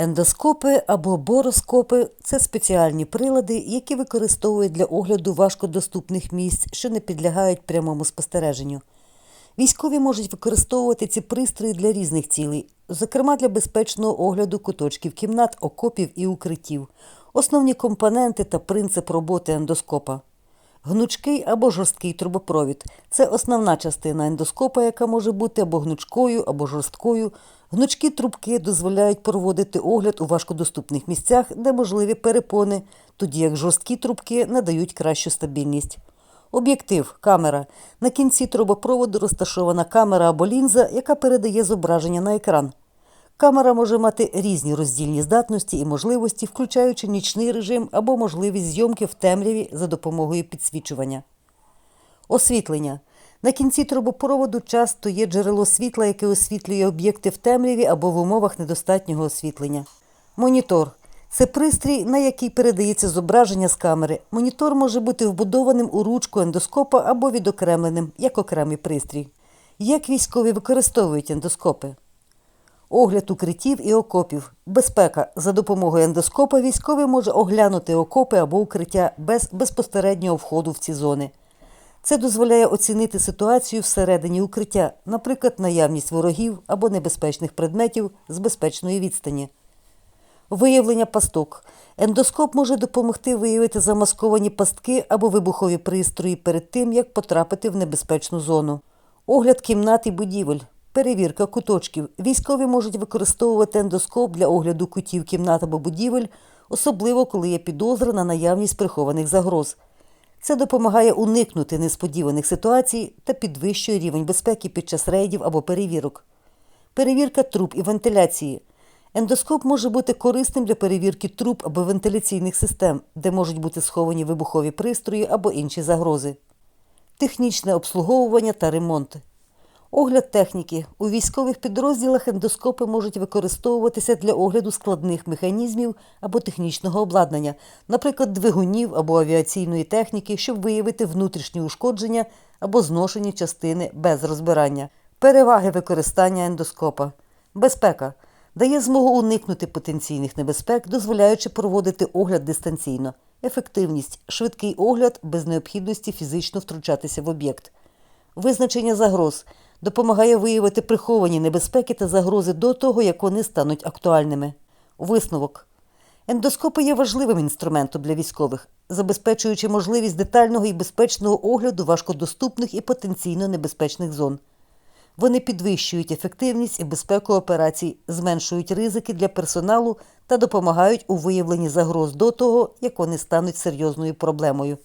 Ендоскопи або бороскопи це спеціальні прилади, які використовують для огляду важкодоступних місць, що не підлягають прямому спостереженню. Військові можуть використовувати ці пристрої для різних цілей, зокрема для безпечного огляду куточків кімнат, окопів і укриттів, основні компоненти та принцип роботи ендоскопа. Гнучкий або жорсткий трубопровід це основна частина ендоскопа, яка може бути або гнучкою, або жорсткою. Гнучкі трубки дозволяють проводити огляд у важкодоступних місцях, де можливі перепони, тоді як жорсткі трубки надають кращу стабільність. Об'єктив камера. На кінці трубопроводу розташована камера або лінза, яка передає зображення на екран. Камера може мати різні роздільні здатності і можливості, включаючи нічний режим або можливість зйомки в темряві за допомогою підсвічування. Освітлення. На кінці трубопроводу часто є джерело світла, яке освітлює об'єкти в темряві або в умовах недостатнього освітлення. Монітор. Це пристрій, на який передається зображення з камери. Монітор може бути вбудованим у ручку ендоскопа або відокремленим, як окремий пристрій. Як військові використовують ендоскопи? Огляд укриттів і окопів. Безпека. За допомогою ендоскопа військовий може оглянути окопи або укриття без безпосереднього входу в ці зони. Це дозволяє оцінити ситуацію всередині укриття, наприклад, наявність ворогів або небезпечних предметів з безпечної відстані. Виявлення пасток. Ендоскоп може допомогти виявити замасковані пастки або вибухові пристрої перед тим, як потрапити в небезпечну зону. Огляд кімнат і будівель. Перевірка куточків. Військові можуть використовувати ендоскоп для огляду кутів кімнат або будівель, особливо коли є підозра на наявність прихованих загроз. Це допомагає уникнути несподіваних ситуацій та підвищує рівень безпеки під час рейдів або перевірок. Перевірка труб і вентиляції. Ендоскоп може бути корисним для перевірки труб або вентиляційних систем, де можуть бути сховані вибухові пристрої або інші загрози. Технічне обслуговування та ремонт. Огляд техніки. У військових підрозділах ендоскопи можуть використовуватися для огляду складних механізмів або технічного обладнання, наприклад, двигунів або авіаційної техніки, щоб виявити внутрішні ушкодження або зношені частини без розбирання. Переваги використання ендоскопа. Безпека. Дає змогу уникнути потенційних небезпек, дозволяючи проводити огляд дистанційно. Ефективність швидкий огляд без необхідності фізично втручатися в об'єкт. Визначення загроз допомагає виявити приховані небезпеки та загрози до того, як вони стануть актуальними. Висновок. Ендоскопи є важливим інструментом для військових, забезпечуючи можливість детального і безпечного огляду важкодоступних і потенційно небезпечних зон. Вони підвищують ефективність і безпеку операцій, зменшують ризики для персоналу та допомагають у виявленні загроз до того, як вони стануть серйозною проблемою.